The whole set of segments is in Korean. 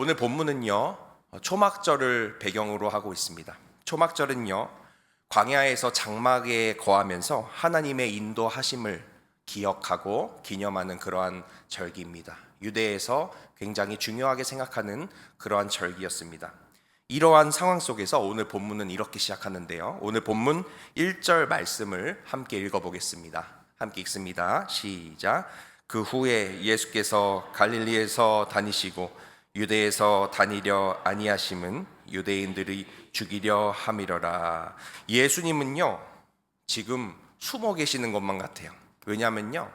오늘 본문은요, 초막절을 배경으로 하고 있습니다. 초막절은요, 광야에서 장막에 거하면서 하나님의 인도하심을 기억하고 기념하는 그러한 절기입니다. 유대에서 굉장히 중요하게 생각하는 그러한 절기였습니다. 이러한 상황 속에서 오늘 본문은 이렇게 시작하는데요. 오늘 본문 1절 말씀을 함께 읽어보겠습니다. 함께 읽습니다. 시작. 그 후에 예수께서 갈릴리에서 다니시고 유대에서 다니려 아니하심은 유대인들이 죽이려 함이러라. 예수님은요 지금 숨어 계시는 것만 같아요. 왜냐하면요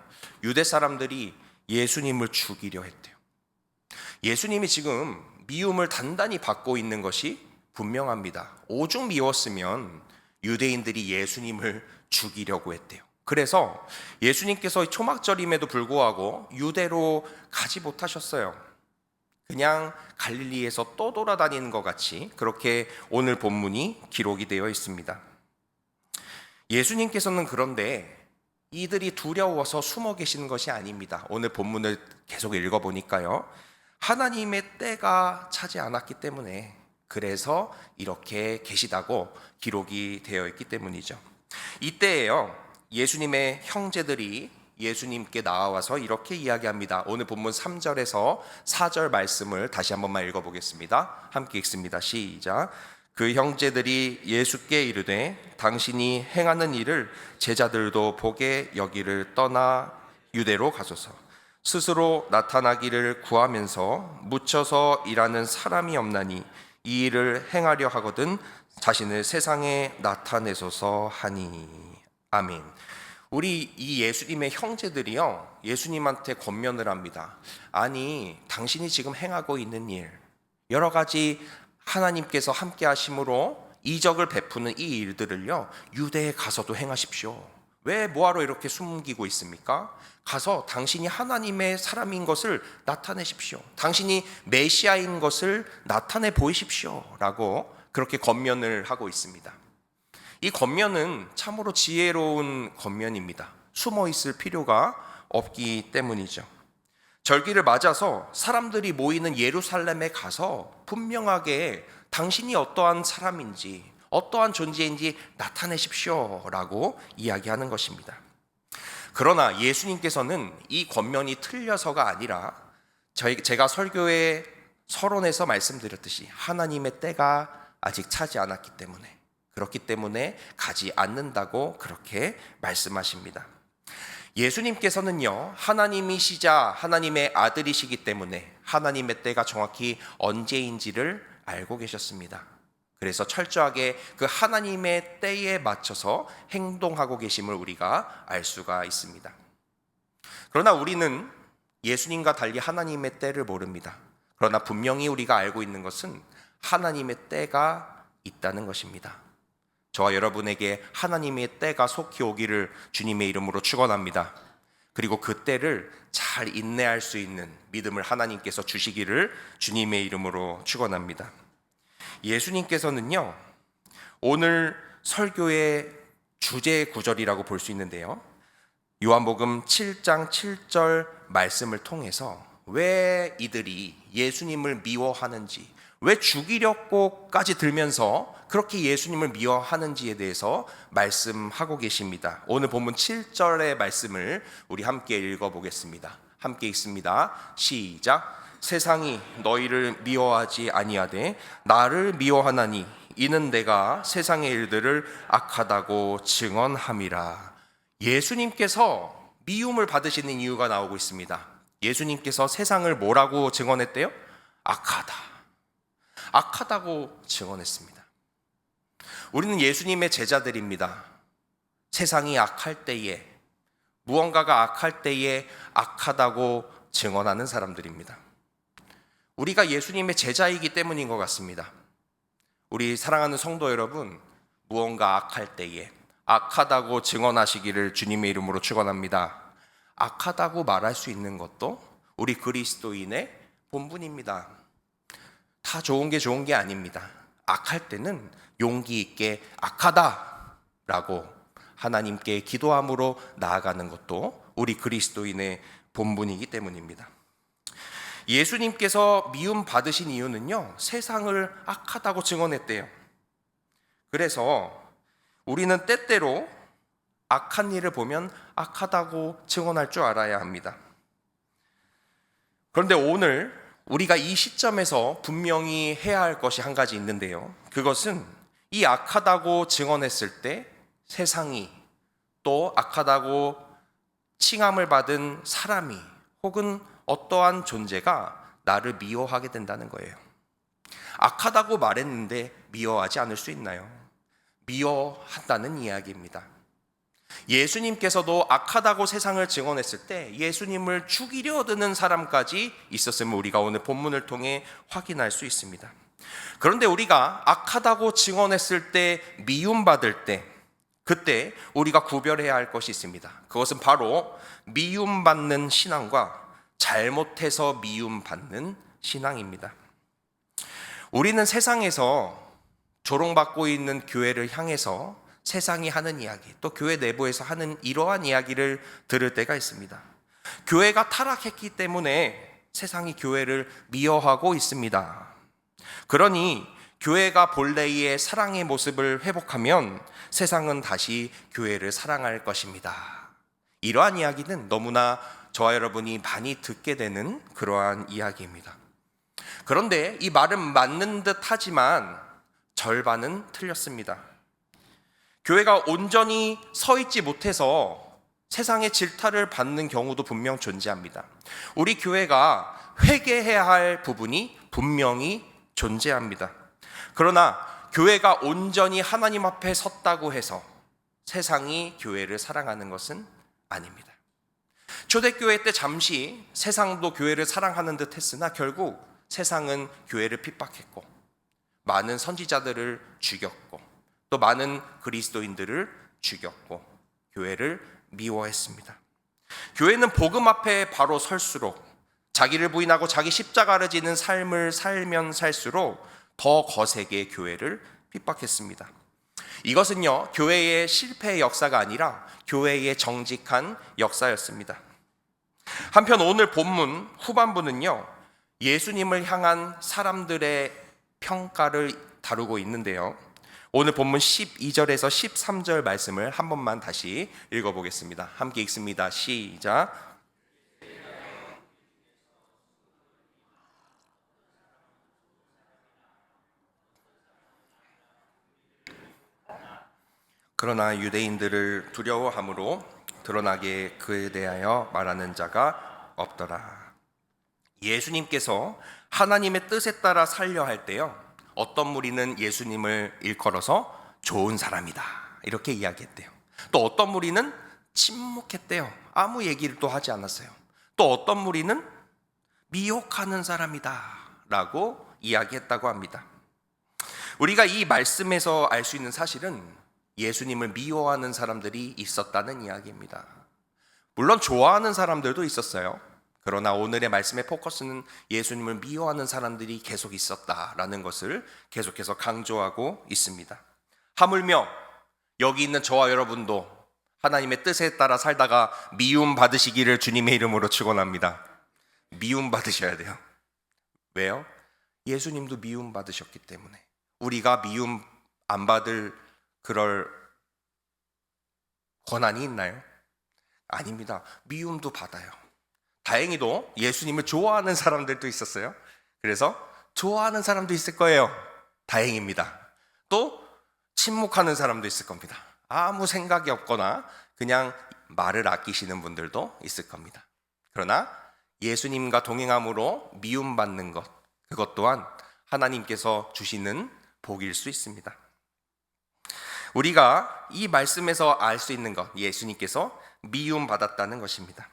유대 사람들이 예수님을 죽이려 했대요. 예수님이 지금 미움을 단단히 받고 있는 것이 분명합니다. 오죽 미웠으면 유대인들이 예수님을 죽이려고 했대요. 그래서 예수님께서 초막절임에도 불구하고 유대로 가지 못하셨어요. 그냥 갈릴리에서 또 돌아다니는 것 같이 그렇게 오늘 본문이 기록이 되어 있습니다. 예수님께서는 그런데 이들이 두려워서 숨어 계시는 것이 아닙니다. 오늘 본문을 계속 읽어보니까요. 하나님의 때가 차지 않았기 때문에 그래서 이렇게 계시다고 기록이 되어 있기 때문이죠. 이때에요. 예수님의 형제들이 예수님께 나와서 이렇게 이야기합니다. 오늘 본문 3절에서 4절 말씀을 다시 한 번만 읽어보겠습니다. 함께 읽습니다. 시작. 그 형제들이 예수께 이르되 당신이 행하는 일을 제자들도 보게 여기를 떠나 유대로 가소서. 스스로 나타나기를 구하면서 묻혀서 일하는 사람이 없나니 이 일을 행하려 하거든 자신을 세상에 나타내소서 하니 아멘. 우리 이 예수님의 형제들이요 예수님한테 권면을 합니다. 아니 당신이 지금 행하고 있는 일 여러 가지 하나님께서 함께 하심으로 이적을 베푸는 이 일들을요 유대에 가서도 행하십시오. 왜 뭐하러 이렇게 숨기고 있습니까? 가서 당신이 하나님의 사람인 것을 나타내십시오. 당신이 메시아인 것을 나타내 보이십시오. 라고 그렇게 권면을 하고 있습니다. 이 겉면은 참으로 지혜로운 겉면입니다. 숨어 있을 필요가 없기 때문이죠. 절기를 맞아서 사람들이 모이는 예루살렘에 가서 분명하게 당신이 어떠한 사람인지 어떠한 존재인지 나타내십시오 라고 이야기하는 것입니다. 그러나 예수님께서는 이 겉면이 틀려서가 아니라 저희, 제가 설교의 서론에서 말씀드렸듯이 하나님의 때가 아직 차지 않았기 때문에 그렇기 때문에 가지 않는다고 그렇게 말씀하십니다. 예수님께서는요, 하나님이시자 하나님의 아들이시기 때문에 하나님의 때가 정확히 언제인지를 알고 계셨습니다. 그래서 철저하게 그 하나님의 때에 맞춰서 행동하고 계심을 우리가 알 수가 있습니다. 그러나 우리는 예수님과 달리 하나님의 때를 모릅니다. 그러나 분명히 우리가 알고 있는 것은 하나님의 때가 있다는 것입니다. 저와 여러분에게 하나님의 때가 속히 오기를 주님의 이름으로 축원합니다. 그리고 그 때를 잘 인내할 수 있는 믿음을 하나님께서 주시기를 주님의 이름으로 축원합니다. 예수님께서는요. 오늘 설교의 주제 구절이라고 볼 수 있는데요. 요한복음 7장 7절 말씀을 통해서 왜 이들이 예수님을 미워하는지 왜 죽이려고까지 들면서 그렇게 예수님을 미워하는지에 대해서 말씀하고 계십니다. 오늘 본문 7절의 말씀을 우리 함께 읽어보겠습니다. 함께 읽습니다. 시작. 세상이 너희를 미워하지 아니하되 나를 미워하나니 이는 내가 세상의 일들을 악하다고 증언함이라. 예수님께서 미움을 받으시는 이유가 나오고 있습니다. 예수님께서 세상을 뭐라고 증언했대요? 악하다. 악하다고 증언했습니다. 우리는 예수님의 제자들입니다. 세상이 악할 때에 무언가가 악할 때에 악하다고 증언하는 사람들입니다. 우리가 예수님의 제자이기 때문인 것 같습니다. 우리 사랑하는 성도 여러분, 무언가 악할 때에 악하다고 증언하시기를 주님의 이름으로 축원합니다. 악하다고 말할 수 있는 것도 우리 그리스도인의 본분입니다. 다 좋은 게 좋은 게 아닙니다. 악할 때는 용기 있게 악하다라고 하나님께 기도함으로 나아가는 것도 우리 그리스도인의 본분이기 때문입니다. 예수님께서 미움 받으신 이유는요, 세상을 악하다고 증언했대요. 그래서 우리는 때때로 악한 일을 보면 악하다고 증언할 줄 알아야 합니다. 그런데 오늘 우리가 이 시점에서 분명히 해야 할 것이 한 가지 있는데요. 그것은 이 악하다고 증언했을 때 세상이 또 악하다고 칭함을 받은 사람이 혹은 어떠한 존재가 나를 미워하게 된다는 거예요. 악하다고 말했는데 미워하지 않을 수 있나요? 미워한다는 이야기입니다. 예수님께서도 악하다고 세상을 증언했을 때 예수님을 죽이려 드는 사람까지 있었음을 우리가 오늘 본문을 통해 확인할 수 있습니다. 그런데 우리가 악하다고 증언했을 때 미움받을 때 그때 우리가 구별해야 할 것이 있습니다. 그것은 바로 미움받는 신앙과 잘못해서 미움받는 신앙입니다. 우리는 세상에서 조롱받고 있는 교회를 향해서 세상이 하는 이야기, 또 교회 내부에서 하는 이러한 이야기를 들을 때가 있습니다. 교회가 타락했기 때문에 세상이 교회를 미워하고 있습니다. 그러니 교회가 본래의 사랑의 모습을 회복하면 세상은 다시 교회를 사랑할 것입니다. 이러한 이야기는 너무나 저와 여러분이 많이 듣게 되는 그러한 이야기입니다. 그런데 이 말은 맞는 듯 하지만 절반은 틀렸습니다. 교회가 온전히 서 있지 못해서 세상의 질타를 받는 경우도 분명 존재합니다. 우리 교회가 회개해야 할 부분이 분명히 존재합니다. 그러나 교회가 온전히 하나님 앞에 섰다고 해서 세상이 교회를 사랑하는 것은 아닙니다. 초대교회 때 잠시 세상도 교회를 사랑하는 듯 했으나 결국 세상은 교회를 핍박했고 많은 선지자들을 죽였고 또 많은 그리스도인들을 죽였고 교회를 미워했습니다. 교회는 복음 앞에 바로 설수록 자기를 부인하고 자기 십자가를 지는 삶을 살면 살수록 더 거세게 교회를 핍박했습니다. 이것은요, 교회의 실패의 역사가 아니라 교회의 정직한 역사였습니다. 한편 오늘 본문 후반부는요, 예수님을 향한 사람들의 평가를 다루고 있는데요. 오늘 본문 12절에서 13절 말씀을 한 번만 다시 읽어보겠습니다. 함께 읽습니다. 시작. 그러나 유대인들을 두려워함으로 드러나게 그에 대하여 말하는 자가 없더라. 예수님께서 하나님의 뜻에 따라 살려 할 때요. 어떤 무리는 예수님을 일컬어서 좋은 사람이다. 이렇게 이야기했대요. 또 어떤 무리는 침묵했대요. 아무 얘기를 또 하지 않았어요. 또 어떤 무리는 미혹하는 사람이다. 라고 이야기했다고 합니다. 우리가 이 말씀에서 알 수 있는 사실은 예수님을 미워하는 사람들이 있었다는 이야기입니다. 물론 좋아하는 사람들도 있었어요. 그러나 오늘의 말씀의 포커스는 예수님을 미워하는 사람들이 계속 있었다라는 것을 계속해서 강조하고 있습니다. 하물며 여기 있는 저와 여러분도 하나님의 뜻에 따라 살다가 미움 받으시기를 주님의 이름으로 축원합니다. 미움 받으셔야 돼요. 왜요? 예수님도 미움 받으셨기 때문에 우리가 미움 안 받을 그럴 권한이 있나요? 아닙니다. 미움도 받아요. 다행히도 예수님을 좋아하는 사람들도 있었어요. 그래서 좋아하는 사람도 있을 거예요. 다행입니다. 또 침묵하는 사람도 있을 겁니다. 아무 생각이 없거나 그냥 말을 아끼시는 분들도 있을 겁니다. 그러나 예수님과 동행함으로 미움받는 것, 그것 또한 하나님께서 주시는 복일 수 있습니다. 우리가 이 말씀에서 알 수 있는 것, 예수님께서 미움 받았다는 것입니다.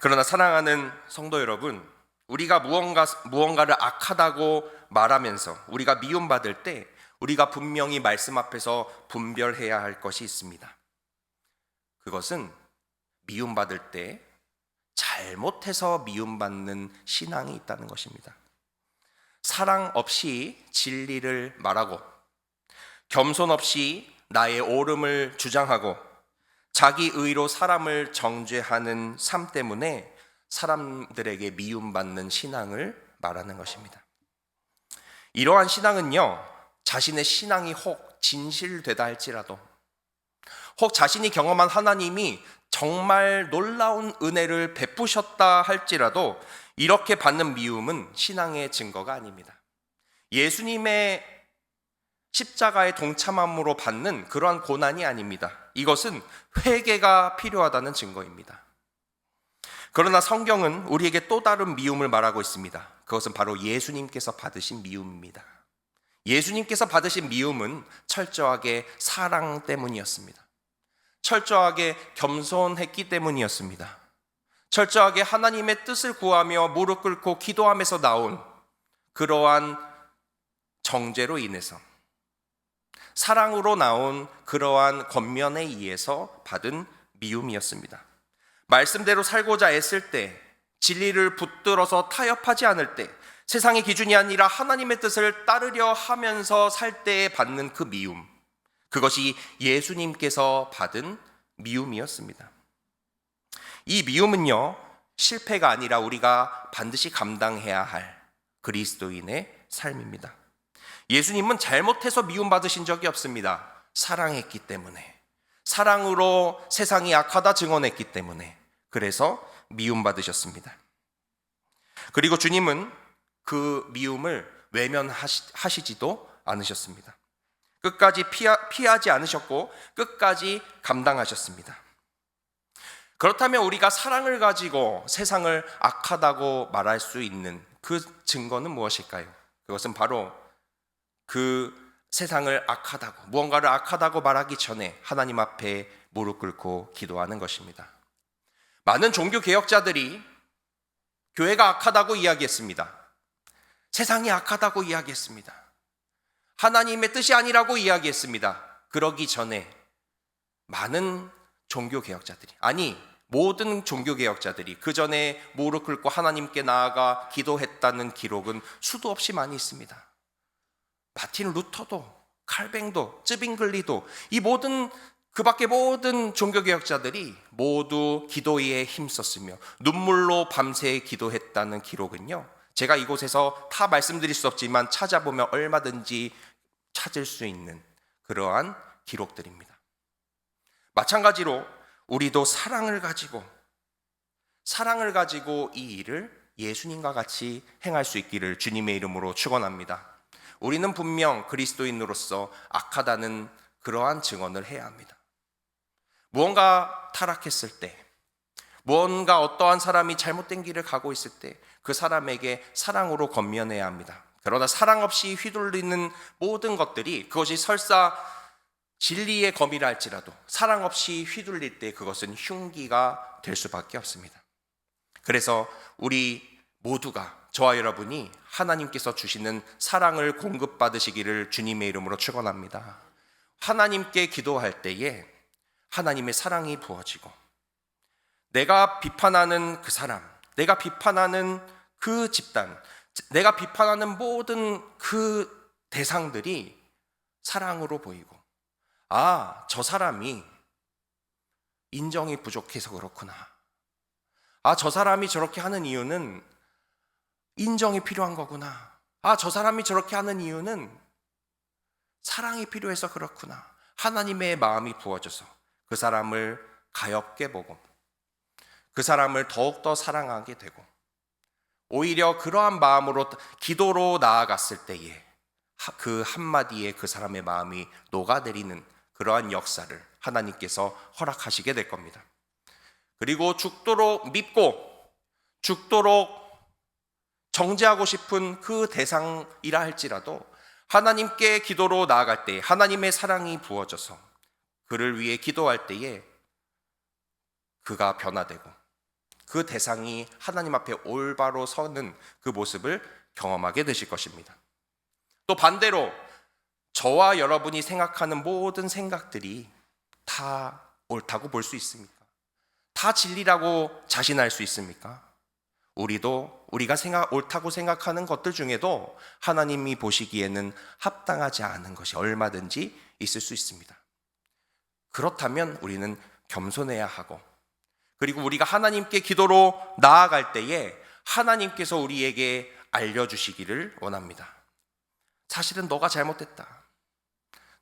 그러나 사랑하는 성도 여러분, 우리가 무언가 무언가를 악하다고 말하면서 우리가 미움 받을 때 우리가 분명히 말씀 앞에서 분별해야 할 것이 있습니다. 그것은 미움 받을 때 잘못해서 미움받는 신앙이 있다는 것입니다. 사랑 없이 진리를 말하고 겸손 없이 나의 옳음을 주장하고 자기 의로 사람을 정죄하는 삶 때문에 사람들에게 미움받는 신앙을 말하는 것입니다. 이러한 신앙은요, 자신의 신앙이 혹 진실되다 할지라도, 혹 자신이 경험한 하나님이 정말 놀라운 은혜를 베푸셨다 할지라도, 이렇게 받는 미움은 신앙의 증거가 아닙니다. 예수님의 십자가의 동참함으로 받는 그러한 고난이 아닙니다. 이것은 회개가 필요하다는 증거입니다. 그러나 성경은 우리에게 또 다른 미움을 말하고 있습니다. 그것은 바로 예수님께서 받으신 미움입니다. 예수님께서 받으신 미움은 철저하게 사랑 때문이었습니다. 철저하게 겸손했기 때문이었습니다. 철저하게 하나님의 뜻을 구하며 무릎 꿇고 기도하면서 나온 그러한 정죄로 인해서 사랑으로 나온 그러한 겉면에 의해서 받은 미움이었습니다. 말씀대로 살고자 애쓸 때, 진리를 붙들어서 타협하지 않을 때, 세상의 기준이 아니라 하나님의 뜻을 따르려 하면서 살 때에 받는 그 미움. 그것이 예수님께서 받은 미움이었습니다. 이 미움은요, 실패가 아니라 우리가 반드시 감당해야 할 그리스도인의 삶입니다. 예수님은 잘못해서 미움받으신 적이 없습니다. 사랑했기 때문에. 사랑으로 세상이 악하다 증언했기 때문에. 그래서 미움받으셨습니다. 그리고 주님은 그 미움을 외면하시지도 않으셨습니다. 끝까지 피하, 피하지 않으셨고 끝까지 감당하셨습니다. 그렇다면 우리가 사랑을 가지고 세상을 악하다고 말할 수 있는 그 증거는 무엇일까요? 그것은 바로 그 세상을 악하다고, 무언가를 악하다고 말하기 전에 하나님 앞에 무릎 꿇고 기도하는 것입니다. 많은 종교 개혁자들이 교회가 악하다고 이야기했습니다. 세상이 악하다고 이야기했습니다. 하나님의 뜻이 아니라고 이야기했습니다. 그러기 전에 많은 종교 개혁자들이 아니 모든 종교 개혁자들이 그 전에 무릎 꿇고 하나님께 나아가 기도했다는 기록은 수도 없이 많이 있습니다. 마틴 루터도 칼뱅도 쯔빙글리도 이 모든 그 밖에 모든 종교개혁자들이 모두 기도에 힘썼으며 눈물로 밤새 기도했다는 기록은요. 제가 이곳에서 다 말씀드릴 수 없지만 찾아보면 얼마든지 찾을 수 있는 그러한 기록들입니다. 마찬가지로 우리도 사랑을 가지고 사랑을 가지고 이 일을 예수님과 같이 행할 수 있기를 주님의 이름으로 축원합니다. 우리는 분명 그리스도인으로서 악하다는 그러한 증언을 해야 합니다. 무언가 타락했을 때, 무언가 어떠한 사람이 잘못된 길을 가고 있을 때, 그 사람에게 사랑으로 건면해야 합니다. 그러나 사랑 없이 휘둘리는 모든 것들이 그것이 설사 진리의 검이라 할지라도 사랑 없이 휘둘릴 때 그것은 흉기가 될 수밖에 없습니다. 그래서 우리 모두가 저와 여러분이 하나님께서 주시는 사랑을 공급받으시기를 주님의 이름으로 축원합니다. 하나님께 기도할 때에 하나님의 사랑이 부어지고 내가 비판하는 그 사람, 내가 비판하는 그 집단, 내가 비판하는 모든 그 대상들이 사랑으로 보이고 아, 저 사람이 인정이 부족해서 그렇구나. 아, 저 사람이 저렇게 하는 이유는 인정이 필요한 거구나. 아, 저 사람이 저렇게 하는 이유는 사랑이 필요해서 그렇구나. 하나님의 마음이 부어져서 그 사람을 가엽게 보고 그 사람을 더욱더 사랑하게 되고 오히려 그러한 마음으로 기도로 나아갔을 때에 그 한마디에 그 사람의 마음이 녹아내리는 그러한 역사를 하나님께서 허락하시게 될 겁니다. 그리고 죽도록 믿고 죽도록 정죄하고 싶은 그 대상이라 할지라도 하나님께 기도로 나아갈 때 하나님의 사랑이 부어져서 그를 위해 기도할 때에 그가 변화되고 그 대상이 하나님 앞에 올바로 서는 그 모습을 경험하게 되실 것입니다. 또 반대로 저와 여러분이 생각하는 모든 생각들이 다 옳다고 볼 수 있습니까? 다 진리라고 자신할 수 있습니까? 우리도 우리가 생각, 옳다고 생각하는 것들 중에도 하나님이 보시기에는 합당하지 않은 것이 얼마든지 있을 수 있습니다. 그렇다면 우리는 겸손해야 하고 그리고 우리가 하나님께 기도로 나아갈 때에 하나님께서 우리에게 알려주시기를 원합니다. 사실은 너가 잘못했다.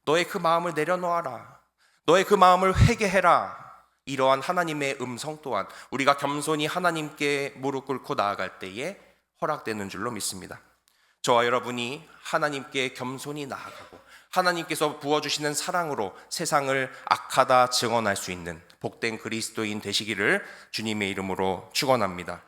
너의 그 마음을 내려놓아라. 너의 그 마음을 회개해라. 이러한 하나님의 음성 또한 우리가 겸손히 하나님께 무릎 꿇고 나아갈 때에 허락되는 줄로 믿습니다. 저와 여러분이 하나님께 겸손히 나아가고 하나님께서 부어주시는 사랑으로 세상을 악하다 증언할 수 있는 복된 그리스도인 되시기를 주님의 이름으로 축원합니다.